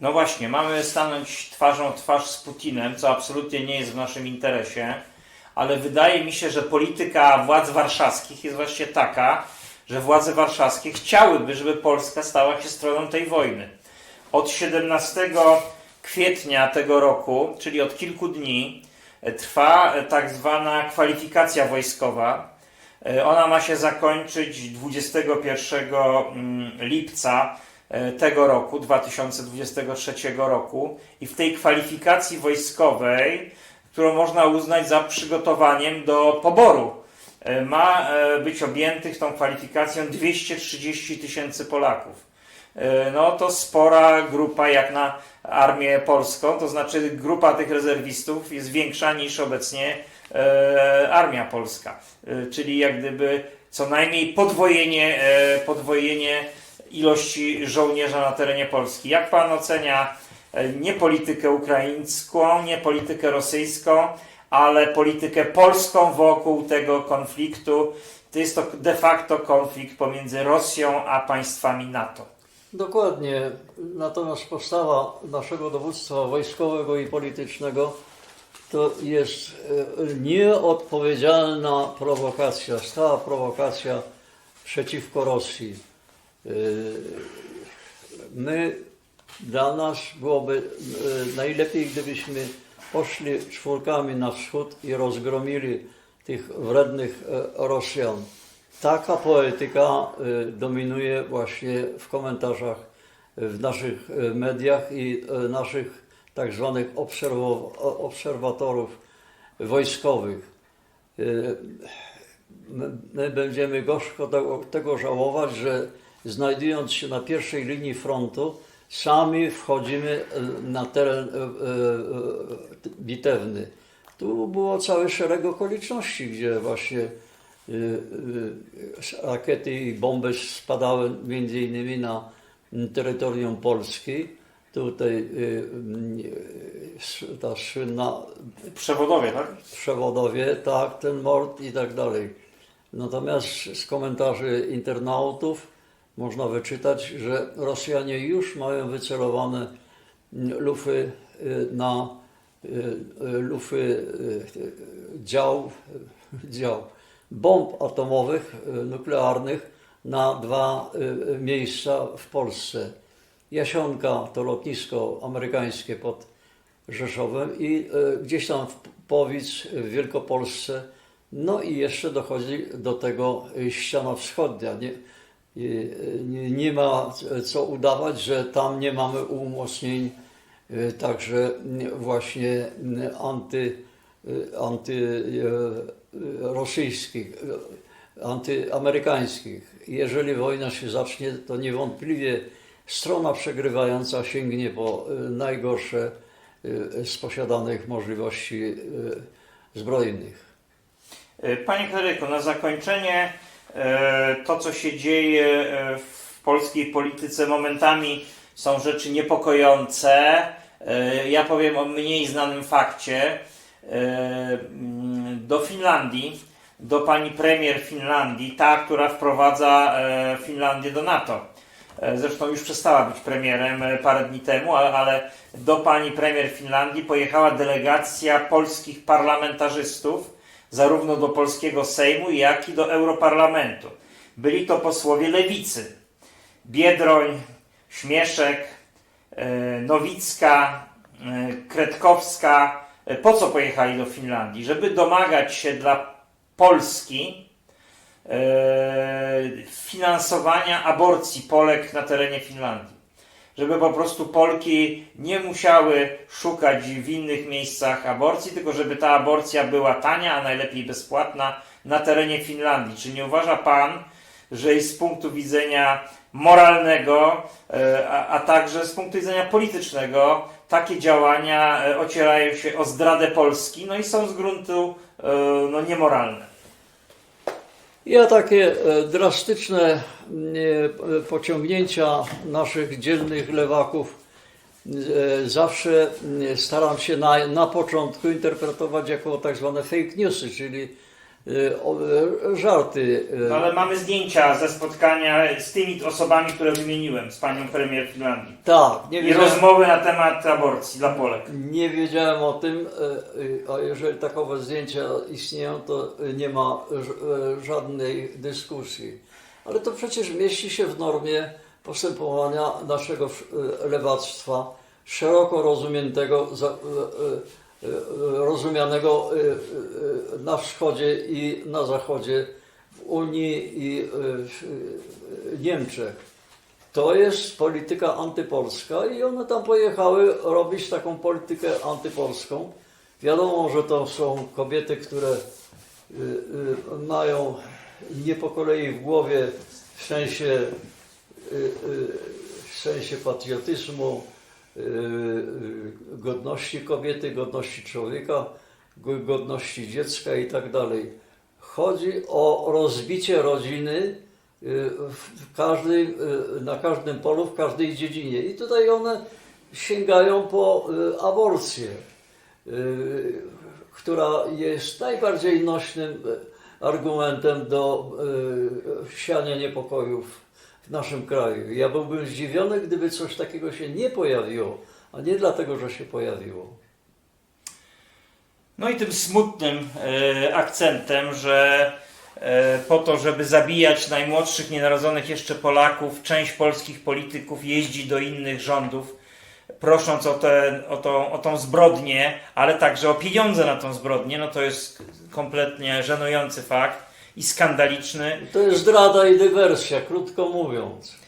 No właśnie, mamy stanąć twarzą w twarz z Putinem, co absolutnie nie jest w naszym interesie, ale wydaje mi się, że polityka władz warszawskich jest właśnie taka, że władze warszawskie chciałyby, żeby Polska stała się stroną tej wojny. Od 17 kwietnia tego roku, czyli od kilku dni, trwa tak zwana kwalifikacja wojskowa. E, Ona ma się zakończyć 21 mm, lipca tego roku, 2023 roku i w tej kwalifikacji wojskowej, którą można uznać za przygotowaniem do poboru, e, ma e, być objętych tą kwalifikacją 230 tysięcy Polaków. E, No to spora grupa jak na armię polską, to znaczy grupa tych rezerwistów jest większa niż obecnie e, armia polska, E, czyli jak gdyby co najmniej podwojenie, e, podwojenie ilości żołnierza na terenie Polski. Jak pan ocenia e, nie politykę ukraińską, nie politykę rosyjską, ale politykę polską wokół tego konfliktu? To jest to de facto konflikt pomiędzy Rosją a państwami NATO. Dokładnie. Natomiast postawa naszego dowództwa wojskowego i politycznego to jest e, nieodpowiedzialna prowokacja, stała prowokacja przeciwko Rosji. E, My, dla nas byłoby e, najlepiej, gdybyśmy poszli czwórkami na wschód i rozgromili tych wrednych e, Rosjan. Taka poetyka dominuje właśnie w komentarzach w naszych mediach i naszych tak zwanych obserwatorów wojskowych. My, my będziemy gorzko tego żałować, że znajdując się na pierwszej linii frontu, sami wchodzimy y, na teren y, y, bitewny. Tu było cały szereg okoliczności, gdzie właśnie rakiety i bomby spadały między innymi na mm, terytorium Polski. Tutaj s- ta słynna Przewodowie, tak? przewodowie, tak, ten mord i tak dalej. Natomiast z komentarzy internautów można wyczytać, że Rosjanie już mają wycelowane mm, lufy y, na y, y, lufy dział, dział bomb atomowych, nuklearnych na dwa miejsca w Polsce. Jasionka to lotnisko amerykańskie pod Rzeszowem i gdzieś tam w Powic w Wielkopolsce. No i jeszcze dochodzi do tego ściana wschodnia. Nie, nie, nie ma co udawać, że tam nie mamy umocnień e, także m, właśnie anty, anty rosyjskich, e, antyamerykańskich. Jeżeli wojna się zacznie, to niewątpliwie strona przegrywająca sięgnie po najgorsze z posiadanych możliwości zbrojnych. Panie Kleryku, na zakończenie to, co się dzieje e, w polskiej polityce, momentami są rzeczy niepokojące. E, Ja powiem o mniej znanym fakcie. E, Do Finlandii, do pani premier Finlandii, ta, która wprowadza e, Finlandię do NATO. E, Zresztą już przestała być premierem e, parę dni temu, ale do pani premier Finlandii pojechała delegacja polskich parlamentarzystów, zarówno do polskiego Sejmu, jak i do Europarlamentu. Byli to posłowie lewicy. Biedroń, Śmieszek, e, Nowicka, e, Kretkowska. E, Po co pojechali do Finlandii? Żeby domagać się dla Polski finansowania aborcji Polek na terenie Finlandii. Żeby po prostu Polki nie musiały szukać w innych miejscach aborcji, tylko żeby ta aborcja była tania, a najlepiej bezpłatna na terenie Finlandii. Czy nie uważa Pan, że z punktu widzenia moralnego, e, a, a także z punktu widzenia politycznego, takie działania e, ocierają się o zdradę Polski, no i są z gruntu e, no, niemoralne? Ja takie e, drastyczne e, pociągnięcia naszych dzielnych lewaków e, zawsze e, staram się na, na początku interpretować jako tak zwane fake newsy, czyli żarty. y, No ale mamy zdjęcia ze spotkania z tymi osobami, które wymieniłem, z panią premier Finlandii. Tak, nie I rozmowy na temat aborcji dla Polek. nie wiedziałem o tym, y, y, a jeżeli takowe zdjęcia istnieją, to y, nie ma y, żadnej dyskusji. Ale to przecież mieści się w normie postępowania naszego y, lewactwa, szeroko rozumianego, za- y, y, y, rozumianego y, y, y, na wschodzie i na zachodzie, w Unii i y, w y, Niemczech. To jest polityka antypolska i one tam pojechały robić taką politykę antypolską. Wiadomo, że to są kobiety, które y, y, mają nie po kolei w głowie w sensie, y, y, w sensie patriotyzmu, y, y, godności kobiety, godności człowieka, go- godności dziecka i tak dalej. Chodzi o rozbicie rodziny y, w każdej, y, na każdym polu, w każdej dziedzinie. I tutaj one sięgają po y, aborcję, y, która jest najbardziej nośnym y, argumentem do y, siania niepokojów w naszym kraju. Ja byłbym zdziwiony, gdyby coś takiego się nie pojawiło, a nie dlatego, że się pojawiło. No i tym smutnym e, akcentem, że e, po to, żeby zabijać najmłodszych, nienarodzonych jeszcze Polaków, część polskich polityków jeździ do innych rządów, prosząc o, te, o, tą, o tą zbrodnię, ale także o pieniądze na tą zbrodnię, no to jest kompletnie żenujący fakt i skandaliczny. To jest zdrada i dywersja, krótko mówiąc.